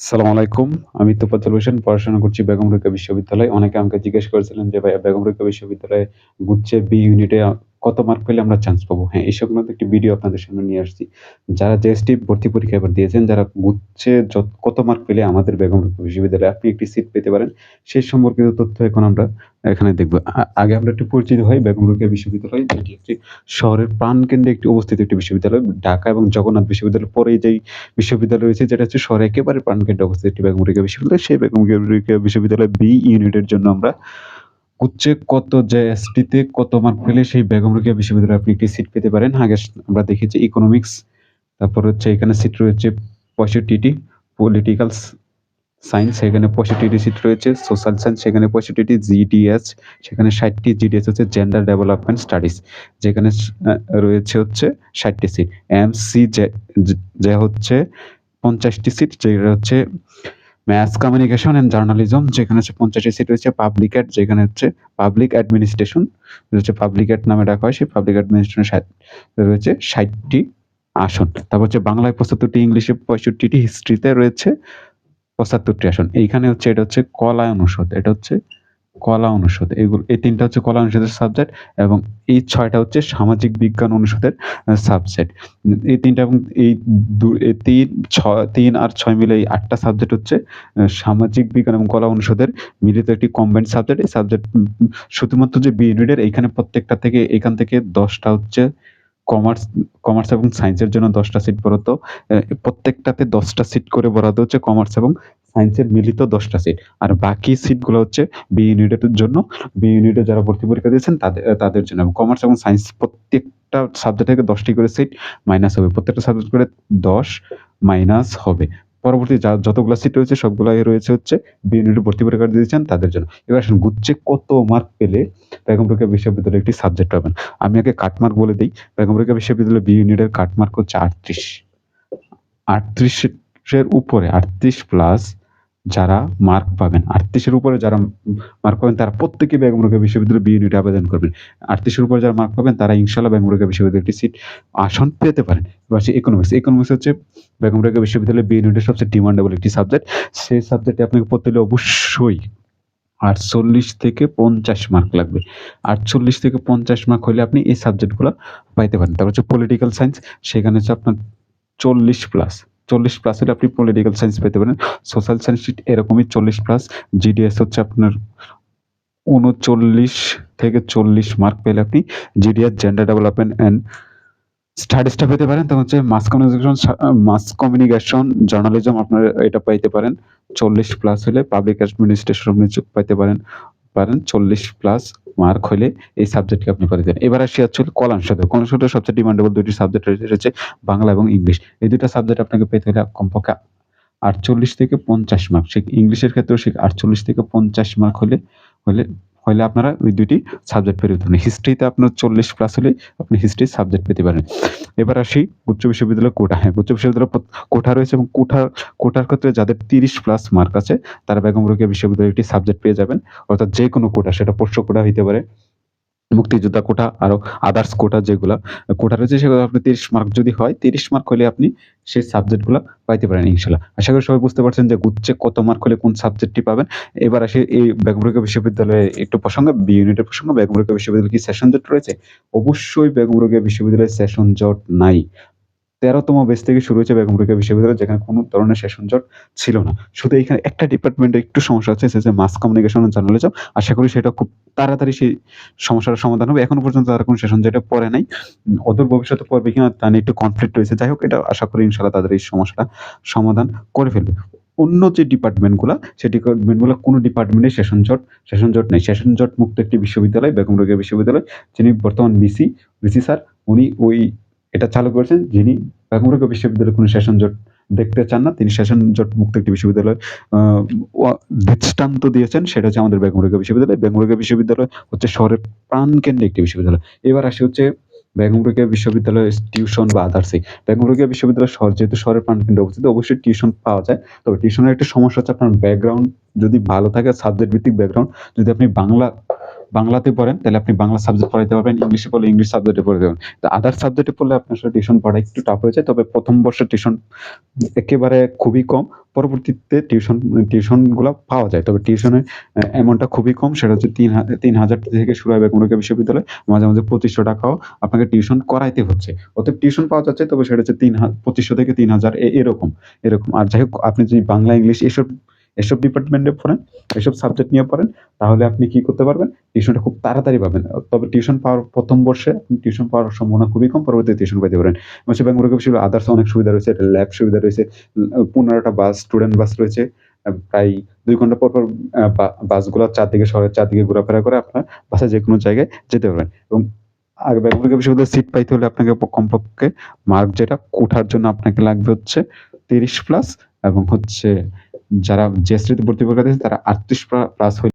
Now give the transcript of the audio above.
সালাম আলাইকুম। আমি তোফাজ্জল হোসেন, পড়াশোনা করছি বেগম রোকেয়া বিশ্ববিদ্যালয়ে। অনেকে আমাকে জিজ্ঞেস করেছিলেন যে ভাই বেগম রোকেয়া বিশ্ববিদ্যালয়ে গুচ্ছে বি ইউনিটে কত মার্ক পেলে আমরা চান্স পাবো? হ্যাঁ এই সংক্রান্ত একটি ভিডিও আপনাদের সামনে নিয়ে আসছি। যারা জেএসটি ভর্তি পরীক্ষা এবার দিয়েছেন, যারা গুচ্ছে কত মার্ক পেলে আমাদের বেগম বিশ্ববিদ্যালয়ে আপনি একটি সিট পেতে পারেন, সেই সম্পর্কিত তথ্য এখন আমরা এখানে দেখব। আগে আমরা একটু পরিচিত হই বেগম বিশ্ববিদ্যালয়, যেটি একটি শহরের প্রাণকেন্দ্রে একটি অবস্থিত একটি বিশ্ববিদ্যালয়, ঢাকা এবং জগন্নাথ বিশ্ববিদ্যালয়ের পরে যেই বিশ্ববিদ্যালয় রয়েছে, যেটা হচ্ছে শহরে একেবারে প্রাণকেন্দ্রে অবস্থিত একটি বেগম বিশ্ববিদ্যালয়, সেই বেগম রোকেয়া বিশ্ববিদ্যালয় বি ইউনিটের জন্য আমরা উচ্চে কত যে জেএসটিতে কত মার্ক পেলে সেই বেগম রোকেয়া বিশ্ববিদ্যালয়ে আপনি একটি সিট পেতে পারেন। আগে আমরা দেখেছি ইকোনমিক্স তারপর হচ্ছে এখানে সিট রয়েছে পঁয়ষট্টিটি পলিটিক্যাল সায়েন্স সেখানে পঁয়ষট্টিটি সিট রয়েছে সোশ্যাল সায়েন্স সেখানে পঁয়ষট্টিটি জিডিএস সেখানে ষাটটি জিডিএস হচ্ছে জেন্ডার ডেভেলপমেন্ট স্টাডিজ যেখানে রয়েছে হচ্ছে ষাটটি সিট এম সি যে হচ্ছে পঞ্চাশটি সিট যেটা হচ্ছে ম্যাথস কমিউনিকেশন অ্যান্ড জার্নালিজম যেখানে হচ্ছে পঞ্চাশটি সিট রয়েছে পাবলিক অ্যাড যেখানে হচ্ছে পাবলিক অ্যাডমিনিস্ট্রেশন হচ্ছে পাবলিক অ্যাড নামে ডাকা হয়, সেই পাবলিক অ্যাডমিনিস্ট্রেশন রয়েছে ষাটটি আসন। তারপর হচ্ছে বাংলায় পঁচাত্তরটি, ইংলিশে পঁয়ষট্টিটি হিস্ট্রিতে রয়েছে পঁচাত্তরটি আসন। এইখানে হচ্ছে এটা হচ্ছে কলা অনুষদ, এটা হচ্ছে কলা অনুষদ। এগুলো এই তিনটা হচ্ছে কলা অনুষদের সাবজেক্ট এবং এই ছয়টা হচ্ছে সামাজিক বিজ্ঞান অনুষদের সাবজেক্ট এই তিনটা এবং এই তিন, ছয় তিন আর ছয় মিলে এই আটটা সাবজেক্ট হচ্ছে সামাজিক বিজ্ঞান এবং কলা অনুষদের মিলিত একটি কম্বাইন্ড সাবজেক্ট এই সাবজেক্ট শুধুমাত্র যে বি এইখানে প্রত্যেকটা থেকে এখান থেকে দশটা হচ্ছে কমার্স কমার্স এবং সায়েন্সের জন্য দশটা সিট বরাদ্দ। প্রত্যেকটাতে দশটা সিট করে বরাদ্দ হচ্ছে কমার্স এবং সায়েন্সের মিলিত দশটা সিট আর বাকি সিটগুলো হচ্ছে বি ইউনিটের জন্য। বি ইউনিটে যারা ভর্তি পরীক্ষা দিয়েছেন, তাদের তাদের জন্য। এবং কমার্স এবং সায়েন্স প্রত্যেকটা সাবজেক্ট থেকে দশটি করে সিট মাইনাস হবে। প্রত্যেকটা সাবজেক্ট করে দশ মাইনাস হবে। পরবর্তী যা, যতগুলো সিট রয়েছে, সবগুলাই রয়েছে হচ্ছে বি ইউনিটে ভর্তি পরীক্ষা দিয়েছেন তাদের জন্য। এবার আসুন, গুচ্ছে কত মার্ক পেলে বেগম রোকেয়া বিশ্ববিদ্যালয়ে একটি সাবজেক্ট পাবেন? আমি আগে কাটমার্ক বলে দিই। বেগম রোকেয়া বিশ্ববিদ্যালয় বি ইউনিটের কাটমার্ক হচ্ছে আটত্রিশ। আটত্রিশের উপরে, আটত্রিশ প্লাস যারা মার্ক পাবেন। আটত্রিশের উপরে যারা মার্ক পাবেন, তারা প্রত্যেকে রোকেয়া বিশ্ববিদ্যালয় বি ইউনিটে আবেদন করবেন। আটত্রিশের উপরে যারা মার্ক পাবেন, তারা ইনশাল্লাহ বিশ্ববিদ্যালয় একটি সিট আসন পেতে পারেন। এবার হচ্ছে ইকোনমিক্স ইকোনমিক্স হচ্ছে রোকেয়া বিশ্ববিদ্যালয় বি ইউনিটের সবচেয়ে ডিমান্ডেবল একটি সাবজেক্ট সেই সাবজেক্টে আপনাকে পড়তে অবশ্যই আটচল্লিশ থেকে পঞ্চাশ মার্ক লাগবে। আটচল্লিশ থেকে পঞ্চাশ মার্ক হলে আপনি এই সাবজেক্টগুলো পাইতে পারেন। তারপর হচ্ছে পলিটিক্যাল সায়েন্স সেখানে হচ্ছে আপনার চল্লিশ প্লাস চল্লিশ প্লাস হলে আপনি পলিটিক্যাল সায়েন্স পেতে পারেন। সোশ্যাল সায়েন্স এরকমই চল্লিশ প্লাস জিডিএস হচ্ছে আপনার উনচল্লিশ থেকে চল্লিশ মার্ক পেলে আপনি জিডিএস জেন্ডার ডেভেলপমেন্ট অ্যান্ড স্টাডিজটা পেতে পারেন। তখন হচ্ছে mass communication mass communication journalism আপনার এটা পাইতে পারেন। চল্লিশ প্লাস হলে পাবলিক অ্যাডমিনিস্ট্রেশন পাইতে পারেন। পারেন, চল্লিশ প্লাস মার্ক হলে এই সাবজেক্টকে আপনি করে দেন এবার আসি হচ্ছে কলাংশতে কলাংশতের সবচেয়ে ডিমান্ডেবল দুটি সাবজেক্ট রয়েছে বাংলা এবং ইংলিশ। এই দুটো সাবজেক্ট আপনাকে পেতে হলে কমপক্ষে আটচল্লিশ থেকে পঞ্চাশ মার্ক সে ইংলিশের ক্ষেত্রেও সে আটচল্লিশ থেকে পঞ্চাশ মার্ক হলে হলে হলে আপনারা ওই দুইটি সাবজেক্ট পেতে পারেন হিস্ট্রিতে আপনার চল্লিশ প্লাস হলে আপনি হিস্ট্রি সাবজেক্ট পেতে পারেন। এবার আসি উচ্চ বিশ্ববিদ্যালয় কোটা। হ্যাঁ উচ্চ বিশ্ববিদ্যালয় কোঠা রয়েছে এবং কোঠার কোটার ক্ষেত্রে যাদের তিরিশ প্লাস মার্ক আছে, তারা বেগম রোকেয়া বিশ্ববিদ্যালয়ে একটি সাবজেক্ট পেয়ে যাবেন। অর্থাৎ যে কোনো কোটা সেটা পোষ্য কোটা হইতে পারে। মুক্তিযোদ্ধা কোটা আরও আদার্স কোটা যেগুলা কোটা রয়েছে সেগুলো আপনি তিরিশ মার্ক যদি হয়, তিরিশ মার্ক হলে আপনি সেই সাবজেক্টগুলো পাইতে পারেন ইনশাল্লাহ। আশা করি সবাই বুঝতে পারছেন যে গুচ্ছে কত মার্ক হলে কোন সাবজেক্টটি পাবেন। এবার আসি এই বেগমরিকা বিশ্ববিদ্যালয়ের বিশ্ববিদ্যালয়ে একটু প্রসঙ্গে বি ইউনিটের প্রসঙ্গে বেগমরিকা বিশ্ববিদ্যালয়ে কি সেশন জট রয়েছে? অবশ্যই ব্যাগমুরিকা বিশ্ববিদ্যালয়ের বিশ্ববিদ্যালয়ে সেশন জট নাই। তেরোতম বেস থেকে শুরু হয়েছে বেগম রোকেয়া বিশ্ববিদ্যালয়, যেখানে কোনো ধরনের সেশন জট ছিল না। শুধু এখানে একটা ডিপার্টমেন্টে একটু সমস্যা হচ্ছে, সেটা মাস কমিউনিকেশন জার্নালিজম আশা করি সেটা খুব তাড়াতাড়ি সেই সমস্যার সমাধান হবে। এখনও পর্যন্ত তারা কোনো সেশন যেটা পড়ে নাই, অদূর ভবিষ্যতে পড়বে কিনা তা নিয়ে একটু কনফ্লিক্ট রয়েছে। যাই হোক, এটা আশা করি ইনশাল্লাহ তাদের এই সমস্যাটা সমাধান করে ফেলবে। অন্য যে ডিপার্টমেন্টগুলো সেই ডিপার্টমেন্টগুলো কোনো ডিপার্টমেন্টে সেশন জট সেশন জট নেই। সেশন জট মুক্ত একটি বিশ্ববিদ্যালয়, বেগম রোকেয়া বিশ্ববিদ্যালয়, যিনি বর্তমান বিসি বিসি স্যার উনি ওই এটা চালু করেছেন যিনি বেগম রোকেয়া বিশ্ববিদ্যালয়ে কোনো সেশন জট দেখতে চান না, তিনি সেশন জট মুক্ত একটি বিশ্ববিদ্যালয় দৃষ্টান্ত দিয়েছেন, সেটা হচ্ছে আমাদের বেগম বিশ্ববিদ্যালয়। বেগম বিশ্ববিদ্যালয় হচ্ছে শহরের প্রাণকেন্দ্রে একটি বিশ্ববিদ্যালয়। এবার আসি হচ্ছে বেগম রোকেয়া বিশ্ববিদ্যালয়ের টিউশন বা আদার্সে। বেগম রোকেয়া বিশ্ববিদ্যালয় শহর, যেহেতু শহরের প্রাণকেন্দ্রে অবস্থিত, অবশ্যই টিউশন পাওয়া যায়। তবে টিউশনের একটা সমস্যা হচ্ছে আপনার ব্যাকগ্রাউন্ড যদি ভালো থাকে সাবজেক্ট ভিত্তিক ব্যাকগ্রাউন্ড যদি আপনি বাংলা বাংলাতে পড়েন, তাহলে আপনি বাংলা সাবজেক্ট পড়াইতে পারবেন, ইংলিশে পড়লে ইংলিশ সাবজেক্টে পড়ে দেবেন তো আদার সাবজেক্টে পড়লে আপনার আসলে টিউশন পড়া একটু টাফ হয়ে যায় তবে প্রথম বর্ষে টিউশন একেবারে খুবই কম, পরবর্তীতে টিউশন টিউশনগুলো পাওয়া যায়। তবে টিউশনের অ্যামাউন্টটা খুবই কম, সেটা হচ্ছে তিন তিন হাজার থেকে শুরু হয় বেগমরুকে বিশ্ববিদ্যালয়, মাঝে মাঝে পঁচিশশো টাকাও আপনাকে টিউশন করাইতে হচ্ছে। অতএব টিউশন পাওয়া যাচ্ছে, তবে সেটা হচ্ছে তিন পঁচিশশো থেকে তিন হাজার এরকম এরকম। আর যাই হোক, আপনি যদি বাংলা, ইংলিশ এসব এসব ডিপার্টমেন্টে পড়েন, এসব সাবজেক্ট নিয়ে পড়েন, তাহলে আপনি কি করতে পারবেন? টিউশনটা খুব তাড়াতাড়ি পাবেন। তবে টিউশন পাওয়ার প্রথম বর্ষে টিউশন পাওয়ার সম্ভাবনা খুবই কম, পরবর্তীতে টিউশন পাইতে পারেন। হচ্ছে বেঙ্গলুরু বিশ্ববিদ্যালয় আদার্স অনেক সুবিধা রয়েছে ল্যাব সুবিধা রয়েছে পনেরোটা বাস স্টুডেন্ট বাস রয়েছে প্রায় দুই ঘণ্টা পর পর বাসগুলো চারদিকে শহরের চারদিকে ঘোরাফেরা করে আপনার বাসে যে কোনো জায়গায় যেতে পারবেন। এবং আর বেঙ্গলুরু বিশ্ববিদ্যালয়ে সিট পাইতে হলে আপনাকে কমপক্ষে মার্ক যেটা, কোঠার জন্য আপনাকে লাগবে হচ্ছে তিরিশ প্লাস এবং হচ্ছে যারা জেএসটিতে ভর্তি পরীক্ষা দিয়েছে তারা আটত্রিশ প্লাস হলে